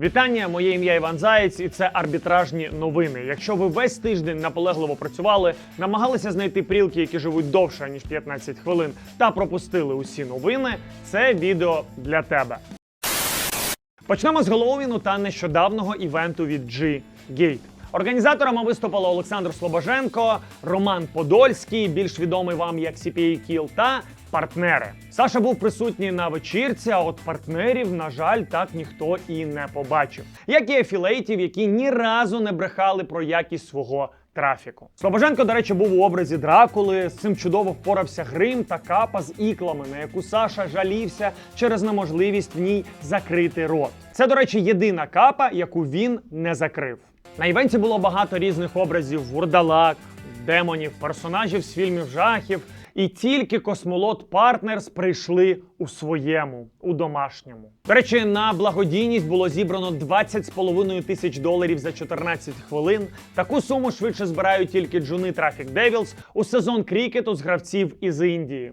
Вітання, моє ім'я Іван Заєць, і це арбітражні новини. Якщо ви весь тиждень наполегливо працювали, намагалися знайти прілки, які живуть довше ніж 15 хвилин, та пропустили усі новини, це відео для тебе. Почнемо з Головіну та нещодавнього івенту від G-Gate. Організаторами виступили Олександр Слобоженко, Роман Подольський, більш відомий вам як CPA Kill, та партнери. Саша був присутній на вечірці, а от партнерів, на жаль, так ніхто і не побачив. Як і афілейтів, які ні разу не брехали про якість свого трафіку. Слобоженко, до речі, був у образі Дракули. З цим чудово впорався грим та капа з іклами, на яку Саша жалівся через неможливість в ній закрити рот. Це, до речі, єдина капа, яку він не закрив. На івенті було багато різних образів вурдалак, демонів, персонажів з фільмів жахів. І тільки космолот Партнерс прийшли у своєму, у домашньому. До речі, на благодійність було зібрано 20,5 тисяч доларів за 14 хвилин. Таку суму швидше збирають тільки джуни Traffic Devils у сезон крікету з гравців із Індії.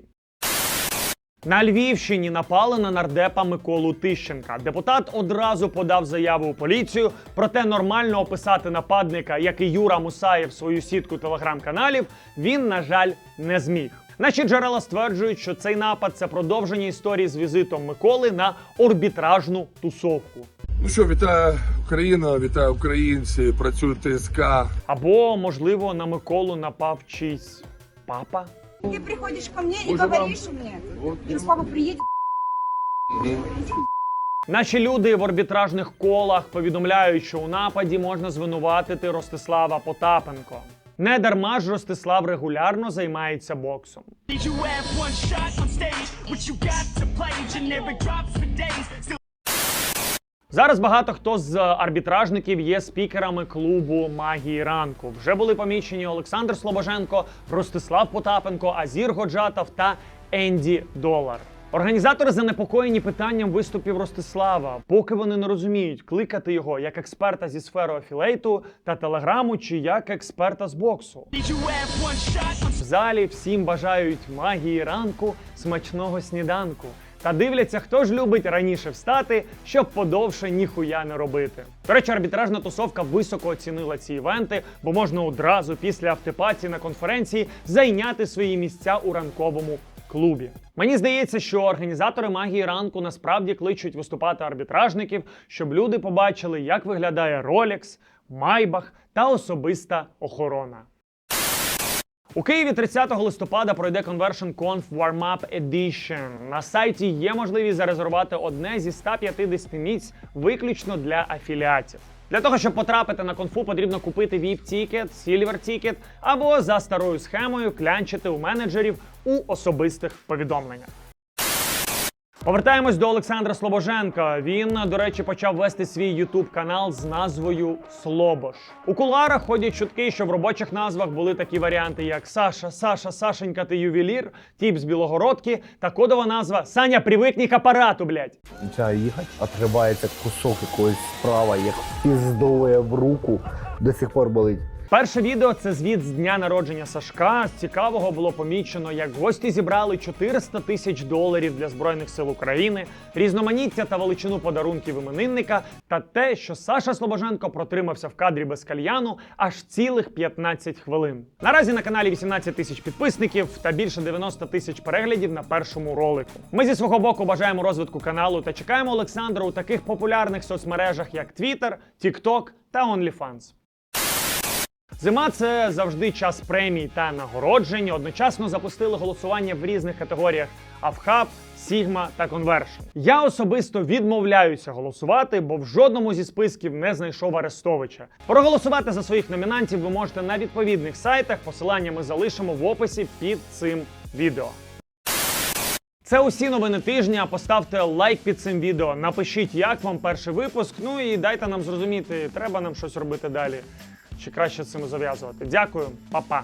На Львівщині напали на нардепа Миколу Тищенка. Депутат одразу подав заяву у поліцію, проте нормально описати нападника, як і Юра Мусаєв, свою сітку телеграм-каналів, він, на жаль, не зміг. Наші джерела стверджують, що цей напад це продовження історії з візитом Миколи на орбітражну тусовку. Ну що, вітаю Україна, вітаю українці, працює ТСК. Або, можливо, на Миколу напав чийсь папа. Ты приходишь ко мне и Уже вам- говоришь мне, Вот. из приедет, Наші люди в арбітражних колах повідомляють, що у нападі можна звинуватити Ростислава Потапенко. Не дарма ж Ростислав регулярно займається боксом. Did you have one shot on stage? What you got to play? Generic drops for days. Still Зараз багато хто з арбітражників є спікерами клубу магії ранку. Вже були помічені Олександр Слобоженко, Ростислав Потапенко, Азір Годжатов та Енді Долар. Організатори занепокоєні питанням виступів Ростислава, поки вони не розуміють, кликати його як експерта зі сфери афілейту та телеграму чи як експерта з боксу. В залі всім бажають магії ранку, смачного сніданку. Та дивляться, хто ж любить раніше встати, щоб подовше ніхуя не робити. До речі, арбітражна тусовка високо оцінила ці івенти, бо можна одразу після автопаті на конференції зайняти свої місця у ранковому клубі. Мені здається, що організатори магії ранку насправді кличуть виступати арбітражників, щоб люди побачили, як виглядає Rolex, Майбах та особиста охорона. У Києві 30 листопада пройде Conversion Conf Warm-Up Edition. На сайті є можливість зарезервувати одне зі 150 місць виключно для афіліатів. Для того, щоб потрапити на конфу, потрібно купити VIP-тікет, Silver-тікет або за старою схемою клянчити у менеджерів у особистих повідомленнях. Повертаємось до Олександра Слобоженка. Він, до речі, почав вести свій ютуб канал з назвою Слобош. У кулуарах ходять чутки, що в робочих назвах були такі варіанти, як Саша, Саша, Сашенька, ти ювелір, тіп з Білогородки та кодова назва Саня, привикні к апарату, блядь. Починаю їхати, отгрібається кусок якогось справа, як піздовує в руку, до сих пор болить. Перше відео це звіт з дня народження Сашка. З цікавого було помічено, як гості зібрали 400 тисяч доларів для збройних сил України, різноманіття та величину подарунків іменинника, та те, що Саша Слобоженко протримався в кадрі без кальяну аж цілих 15 хвилин. Наразі на каналі 18 тисяч підписників та більше 90 тисяч переглядів на першому ролику. Ми зі свого боку бажаємо розвитку каналу та чекаємо Олександра у таких популярних соцмережах, як Twitter, TikTok та OnlyFans. Зима це завжди час премій та нагороджень. Одночасно запустили голосування в різних категоріях Авхаб, Сігма та Конвершн. Я особисто відмовляюся голосувати, бо в жодному зі списків не знайшов Арестовича. Проголосувати за своїх номінантів ви можете на відповідних сайтах. Посилання ми залишимо в описі під цим відео. Це усі новини тижня. Поставте лайк під цим відео, напишіть, як вам перший випуск. Ну і дайте нам зрозуміти, треба нам щось робити далі. Чи краще цим зав'язувати. Дякую, па-па.